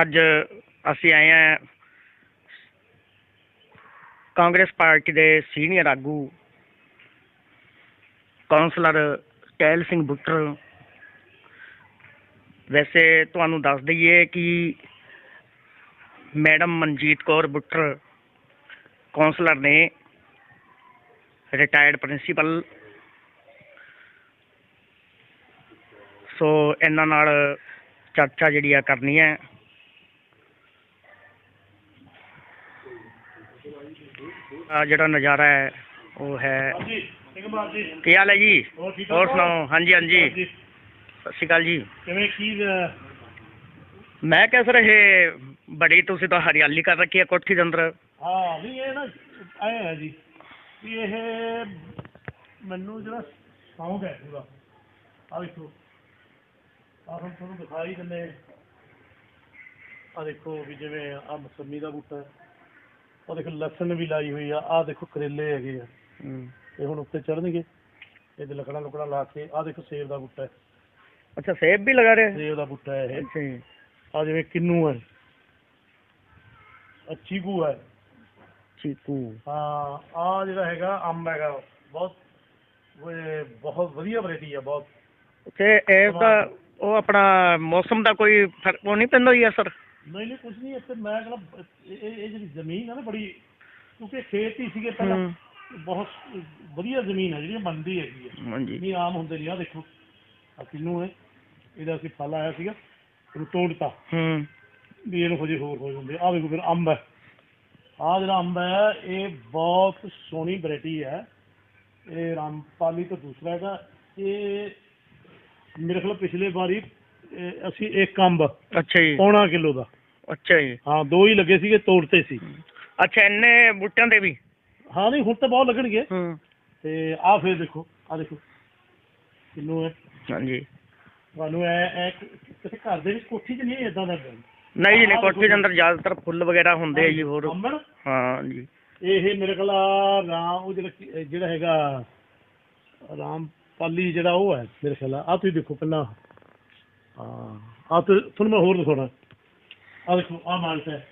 ਅੱਜ ਅਸੀਂ ਆਏ ਹਾਂ ਕਾਂਗਰਸ ਪਾਰਟੀ ਦੇ ਸੀਨੀਅਰ ਆਗੂ ਕਾਉਂਸਲਰ ਟੈਲ ਸਿੰਘ ਬੁੱਟਰ। ਵੈਸੇ ਤੁਹਾਨੂੰ ਦੱਸ ਦਈਏ ਕਿ ਮੈਡਮ ਮਨਜੀਤ ਕੌਰ ਬੁੱਟਰ ਕਾਉਂਸਲਰ ਨੇ ਰਿਟਾਇਰਡ ਪ੍ਰਿੰਸੀਪਲ ਸੋ ਇਹਨਾਂ ਨਾਲ ਚਰਚਾ ਜਿਹੜੀ ਆ ਕਰਨੀ ਹੈ। ਆ ਜਿਹੜਾ ਨਜ਼ਾਰਾ ਹੈ ਉਹ ਹੈ। ਕੀ ਹਾਲ ਹੈ ਜੀ? ਹੋਰ? ਸੁਣਾਓ? ਹਾਂਜੀ ਹਾਂਜੀ। ਸਤਿ ਸ਼੍ਰੀ ਅਕਾਲ ਜੀ। ਕਿਵੇਂ ਕੀ ਮੈਂ ਕਹਿ ਸਰ ਇਹ ਬੜੀ ਤੁਸੀਂ ਤਾਂ ਹਰਿਆਲੀ ਕਰ ਰੱਖੀ ਹੈ ਕੋਠੀ ਦੇ ਅੰਦਰ। ਹਾਂ ਵੀ ਇਹ ਨਾ ਆਏ ਹੈ ਜੀ ਵੀ ਇਹ ਮੈਨੂੰ ਜਿਹੜਾ ਸ਼ੌਂਕ ਹੈ ਪੂਰਾ। ਆ ਦੇਖੋ। ਆ ਹੁਣ ਤੁਹਾਨੂੰ ਦਿਖਾਈ ਦਿੰਦੇ। ਆ ਦੇਖੋ ਵੀ ਜਿਵੇਂ ਆ ਮਸੰਮੀ ਦਾ ਬੂਟਾ ਹੈ। ਉਹ ਦੇਖੋ ਲਸਣ ਵੀ ਲਾਈ ਹੋਈ ਆ ਆ ਦੇਖੋ ਕਰੇਲੇ ਹੈਗੇ ਆ। ਹਮ। ਇਹ ਹੁਣ ਉੱਤੇ ਚੜਨਗੇ ਇਹਦੇ ਲੱਕੜਾਂ ਲੁਕੜਾਂ ਲਾ ਕੇ ਆ ਦੇਖੋ ਸੇਬ ਦਾ ਬੂਟਾ ਹੈ। ਅੱਛਾ ਸੇਬ ਵੀ ਲਗਾ ਰਹੇ? ਸੇਬ ਦਾ ਬੂਟਾ ਹੈ ਇਹ। ਅੱਛਾ ਜੀ। ਆ ਜਿਵੇਂ ਕਿੰਨੂ ਹੈ। ਆ ਚੀਕੂ ਹੈ। ਚੀਕੂ। ਹਾਂ ਆ ਜਿਹੜਾ ਹੈਗਾ ਅੰਬ ਹੈਗਾ ਬਹੁਤ ਉਹ ਬਹੁਤ ਵਧੀਆ ਵੈਰਾਈਟੀ ਆ ਬਹੁਤ। ਤੇ ਇਹ ਤਾਂ ਉਹ ਆਪਣਾ ਮੌਸਮ ਦਾ ਕੋਈ ਫ਼ਰਕ ਉਹ ਨਹੀਂ ਪੈਂਦਾ ਹੀ ਆ ਸਰ ਨਹੀਂ ਨਹੀਂ ਕੁਝ ਨਹੀਂ ਇੱਥੇ ਮੈਂ ਕਹਿੰਦਾ ਇਹ ਇਹ ਜਿਹੜੀ ਜ਼ਮੀਨ ਹੈ ਨਾ ਬੜੀ ਕਿਉਂਕਿ ਖੇਤ ਹੀ ਸੀਗੇ ਪਹਿਲਾਂ। ਬਹੁਤ ਵਧੀਆ ਜ਼ਮੀਨ ਹੈ ਜਿਹੜੀ ਮੰਦੀ ਹੈਗੀ ਹੈ ਹਾਂਜੀ। ਨਹੀਂ ਆਮ ਹੁੰਦੇ ਨਹੀਂ ਆ ਦੇਖੋ ਆ ਕਿੰਨੂ ਹੈ ਇਹਦਾ ਅਸੀਂ ਫਲ ਆਇਆ ਸੀਗਾ ਉਹਨੂੰ ਤੋੜਤਾ ਹੂੰ। ਵੀ ਇਹਨੂੰ ਹਜੇ ਹੋਰ ਹੋ ਜਾਂਦੇ ਆ ਵੇਖੋ ਫਿਰ ਅੰਬ ਹੈ। ਆ ਜਿਹੜਾ ਅੰਬ ਹੈ ਇਹ ਬਹੁਤ ਸੋਹਣੀ ਵੈਰਾਈਟੀ ਹੈ। ਇਹ ਰਾਮਪਾਲੀ ਤੋਂ ਦੂਸਰਾ ਹੈਗਾ। ਇਹ ਮੇਰੇ ਖਿਆਲ ਪਿਛਲੇ ਵਾਰੀ ਇਹ ਅਸੀਂ ਇੱਕ ਅੰਬ ਅੱਛਾ ਜੀ। ਪੌਣਾ ਕਿਲੋ ਦਾ। ਅੱਛਾ ਜੀ। ਹਾਂ ਦੋ ਹੀ ਲੱਗੇ ਸੀਗੇ ਤੋੜਤੇ ਸੀ। ਅੱਛਾ ਇੰਨੇ ਬੂਟਿਆਂ ਦੇ ਵੀ? ਹਾਂ ਨਹੀਂ ਹੁਣ ਤਾਂ ਬਹੁਤ ਲੱਗਣਗੇ। ਹੂੰ। ਤੇ ਆ ਫਿਰ ਦੇਖੋ ਆ ਦੇਖੋ। ਕਿੰਨੂ ਹੈ? ਹਾਂਜੀ। ਤੁਹਾਨੂੰ ਐ ਐ ਕਿਸੇ ਘਰ ਦੇ ਵਿੱਚ ਕੋਠੀ 'ਚ ਨਹੀਂ ਇਦਾਂ ਦਾ ਨਹੀਂ ਜੀ ਨਹੀਂ ਕੋਠੀ ਦੇ ਅੰਦਰ ਜ਼ਿਆਦਾਤਰ ਫੁੱਲ ਵਗੈਰਾ ਹੁੰਦੇ ਆ ਜੀ ਹੋਰ। ਅੰਬਰ ਹਾਂ ਜੀ ਇਹ ਮੇਰੇ ਕੋਲ ਆ ਰਾਮ ਉਹ ਜਿਹੜਾ ਹੈਗਾ ਰਾਮਪਾਲੀ ਜਿਹੜਾ ਉਹ ਹੈ ਮੇਰੇ ਖਿਆਲ ਆ ਤੁਸੀਂ ਦੇਖੋ ਪਹਿਲਾਂ ਹਾਂ। ਆ ਤੇ ਤੁਹਾਨੂੰ ਮੈਂ ਹੋਰ ਦਿਖਾਉਣਾ। ਆ ਦੇਖੋ ਆ ਮਾਲਟ ਹੈ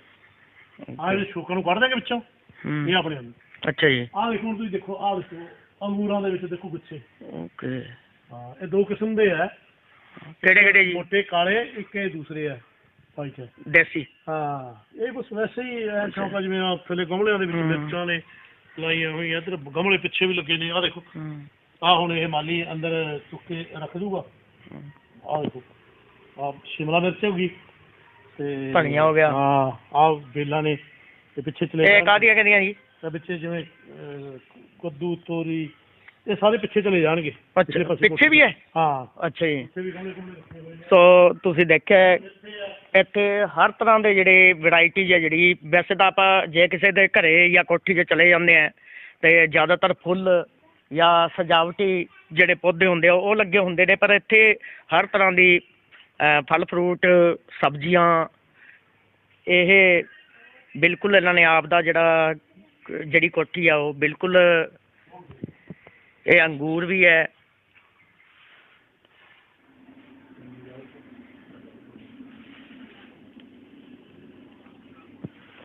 ਆ ਜਿਹੜੇ ਛੋਕਾਂ ਨੂੰ ਕੱਢ ਦਾਂਗੇ ਵਿੱਚੋਂ? ਹੂੰ। ਇਹ ਆਪਣੇ ਅੰਦਰ। ਅੱਛਾ ਜੀ। ਆ ਦੇਖੋ ਹੁਣ ਤੁਸੀਂ ਦੇਖੋ ਆ ਦੇਖੋ ਅੰਗੂਰਾਂ ਦੇ ਵਿੱਚ ਦੇਖੋ ਗੁੱਛੇ। ਓਕੇ। ਹਾਂ ਇਹ ਦੋ ਕਿਸਮ ਦੇ ਹੈ ਕਿਹੜੇ ਕਿਹੜੇ ਜੀ? ਮੋਟੇ ਕਾਲੇ ਇੱਕ ਇਹ ਦੂਸਰੇ ਹੈ ਵਾਈਟ ਹੈ ਦੇਸੀ। ਹਾਂ ਇਹ ਕੁਛ ਵੈਸੇ ਹੀ ਐ ਸ਼ੌਂਕ ਆ ਜਿਵੇਂ ਆ ਥੱਲੇ ਗਮਲਿਆਂ ਦੇ ਵਿੱਚ ਹਮ। ਮਿਰਚਾਂ ਨੇ ਲਾਈਆਂ ਹੋਈਆਂ ਇੱਧਰ ਗਮਲੇ ਪਿੱਛੇ ਵੀ ਲੱਗੇ ਨੇ ਆ ਦੇਖੋ। ਹੂੰ। ਆ ਹੁਣ ਇਹ ਮਾਲੀ ਅੰਦਰ ਚੁੱਕ ਕੇ ਰੱਖ ਦੂਗਾ। ਆ ਦੇਖੋ। ਆ ਸ਼ਿਮਲਾ ਮਿਰਚ ਹੋ ਗਈ ਤੇ ਧਨੀਆ ਹੋ ਗਿਆ। ਹਾਂ ਆ ਬੇਲਾਂ ਨੇ ਤੇ ਪਿੱਛੇ ਚਲੇ ਇਹ ਜਾਣ- ਕਾਹਦੀਆਂ ਜੀ? ਤੇ ਪਿੱਛੇ ਜਿਵੇਂ ਅਹ, ਕੱਦੂ ਤੋਰੀ ਇਹ ਸਾਰੇ ਪਿੱਛੇ ਚਲੇ ਜਾਣਗੇ। ਪਿਛਲੇ ਅੱਛਾ ਪਾਸੇ ਪਿੱਛੇ ਵੀ ਹੈ? ਹਾਂ। ਅੱਛਾ ਜੀ। ਪਿੱਛੇ ਵੀ ਗਮਲੇ ਗਮਲੇ ਰੱਖੇ ਹੋਏ ਨੇ। ਸੋ ਤੁਸੀਂ ਦੇਖਿਆ ਹੈ, ਇੱਥੇ ਹਰ ਤਰ੍ਹਾਂ ਦੇ ਜਿਹੜੇ ਵੈਰਾਈਟੀ ਹੈ ਜਿਹੜੀ ਵੈਸੇ ਤਾਂ ਆਪਾਂ ਜੇ ਕਿਸੇ ਦੇ ਘਰੇ ਜਾਂ ਕੋਠੀ 'ਚ ਚਲੇ ਜਾਂਦੇ ਆ ਤੇ ਜ਼ਿਆਦਾਤਰ ਫੁੱਲ ਜਾਂ ਸਜਾਵਟੀ ਜਿਹੜੇ ਪੌਦੇ ਹੁੰਦੇ ਆ ਉਹ ਲੱਗੇ ਹੁੰਦੇ ਨੇ ਪਰ ਇੱਥੇ ਹਰ ਤਰ੍ਹਾਂ ਦੀ ਫਲ ਫਰੂਟ ਸਬਜ਼ੀਆਂ, ਇਹ ਬਿਲਕੁਲ ਇਹਨਾਂ ਨੇ ਆਪ ਦਾ ਜਿਹੜਾ ਜਿਹੜੀ ਕੋਠੀ ਆ ਉਹ ਬਿਲਕੁਲ ਇਹ ਅੰਗੂਰ ਵੀ ਹੈ।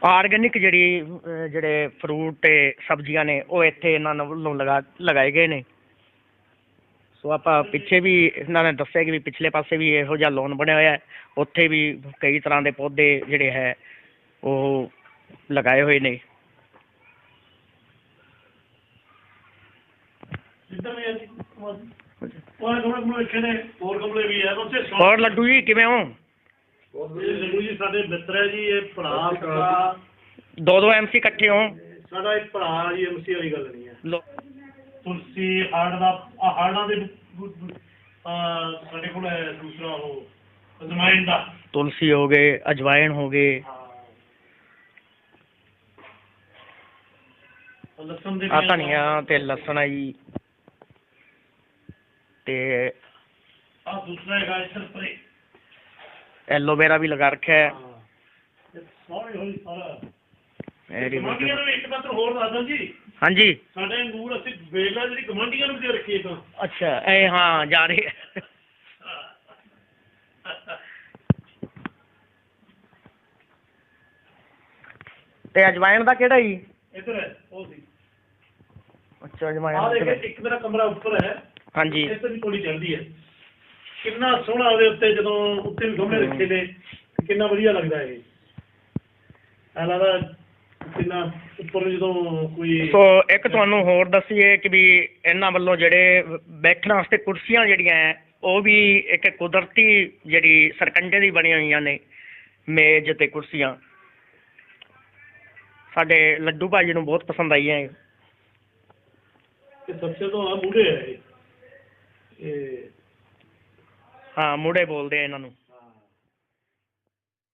ਆਰਗੈਨਿਕ ਜਿਹੜੀ ਜਿਹੜੇ ਫਰੂਟ ਤੇ ਸਬਜ਼ੀਆਂ ਨੇ, ਉਹ ਇੱਥੇ ਇਹਨਾਂ ਨੂੰ ਵੱਲੋਂ ਲਗਾ ਲਗਾਏ ਗਏ ਨੇ। ਸੋ ਆਪਾਂ ਪਿੱਛੇ ਵੀ ਇਹਨਾਂ ਨੇ ਦੱਸਿਆ ਕਿ ਵੀ ਪਿਛਲੇ ਪਾਸੇ ਵੀ ਇਹੋ ਜਿਹਾ ਲੋਨ ਬਣਿਆ ਹੋਇਆ ਹੈ। ਉੱਥੇ ਵੀ ਕਈ ਤਰ੍ਹਾਂ ਦੇ ਪੌਦੇ ਜਿਹੜੇ ਹੈ ਉਹ ਲਗਾਏ ਹੋਏ ਨੇ। ਹੋਰ? ਗਮਲੇ ਵੀ ਹੈ ਉੱਥੇ ਸ਼ੌਂਕ ਹੋਰ ਲੱਡੂ ਜੀ ਕਿਵੇਂ ਹੋ? ਇਹ ਲੱਡੂ ਜੀ ਸਾਡੇ ਮਿੱਤਰ ਹੈ ਜੀ ਇਹ ਭਰਾ ਸਾਡਾ ਦੋ ਦੋ ਐਮਸੀ ਇਕੱਠੇ ਹੋ। ਸਾਡਾ ਇੱਕ ਭਰਾ ਜੀ ਐਮਸੀ ਵਾਲੀ ਗੱਲ ਨਹੀਂ ਹੈ। ਲੋ- ਤੁਲਸੀ ਹਾਰਡ ਦਾ ਆ ਹਾਰਡਾਂ ਦੇ ਆ ਸਾਡੇ ਕੋਲ ਹੈ ਦੂਸਰਾ ਉਹ ਅਜਮਾਇਨ ਦਾ। ਤੁਲਸੀ ਹੋ ਗਏ ਅਜਵਾਇਣ ਹੋ ਗਏ। ਹਾਂ। ਉਹ ਲਸਣ ਦੇ ਆ ਧਨੀਆ ਤੇ ਲਸਣ ਆ ਜੀ। ਤੇ ਆ ਦੂਸਰਾ ਹੈਗਾ ਇੱਧਰ ਪਰੇ ਐਲੋਵੇਰਾ ਵੀ ਲਗਾ ਰੱਖਿਆ ਹੈ। ਹਾਂ। ਇਹ ਸਾਰੇ ਹੋਈ ਸਾਰਾ। ਵੈਰੀ ਗੁੱਡ ਇੱਕ ਪਾਸੇ ਹੋਰ ਦੱਸ ਦਿਓ ਜੀ। ਹਾਂਜੀ। ਸਾਡੇ ਅੰਗੂਰ ਅਸੀਂ ਵੇਲਾ ਜਿਹੜੀ ਗਵਾਂਢੀਆਂ ਨੂੰ ਦੇ ਰੱਖੀਏ ਤਾਂ। ਅੱਛਾ ਇਹ ਹਾਂ ਜਾ ਰਹੀ ਤੇ ਅਜਵਾਇਣ ਦਾ ਕਿਹੜਾ ਜੀ? ਇੱਧਰ ਹੈ ਉਹ ਸੀ। ਅੱਛਾ ਅਜਵਾਇਣ ਦੇਖ ਕਿਹੜਾ? ਇੱਕ ਮੇਰਾ ਕਮਰਾ ਉੱਪਰ ਹੈ। ਹਾਂਜੀ। ਇੱਥੇ ਵੀ ਥੋੜੀ ਚੜਦੀ ਹੈ। ਕਿੰਨਾ ਸੋਹਣਾ ਉਹਦੇ ਉੱਤੇ ਜਦੋਂ ਉੱਤੇ ਵੀ ਗਮਲੇ ਰੱਖੇ ਨੇ ਕਿੰਨਾ ਵਧੀਆ ਲੱਗਦਾ ਇਹ। ਲੱਗਦਾ ਕਿੰਨਾ ਉੱਪਰ ਨੂੰ ਜਦੋਂ ਕੋਈ ਸੋ ਇੱਕ ਤੁਹਾਨੂੰ ਹੋਰ ਦੱਸੀਏ ਕਿ ਵੀ ਇਹਨਾਂ ਵੱਲੋਂ ਜਿਹੜੇ ਬੈਠਣ ਵਾਸਤੇ ਕੁਰਸੀਆਂ ਜਿਹੜੀਆਂ ਹੈ, ਉਹ ਵੀ ਇੱਕ ਕੁਦਰਤੀ ਜਿਹੜੀ ਸਰਕੰਡੇ ਦੀ ਬਣੀਆਂ ਹੋਈਆਂ ਨੇ ਮੇਜ਼ ਤੇ ਕੁਰਸੀਆਂ। ਸਾਡੇ ਲੱਡੂ ਭਾਜੀ ਨੂੰ ਬਹੁਤ ਪਸੰਦ ਆਈਆਂ ਇਹ। ਤੋਂ ਆ ਮੂੜੇ ਹੈ ਇਹ। ਇਹ ਹਾਂ ਮੁੜੇ ਬੋਲਦੇ ਆ ਇਹਨਾਂ ਨੂੰ।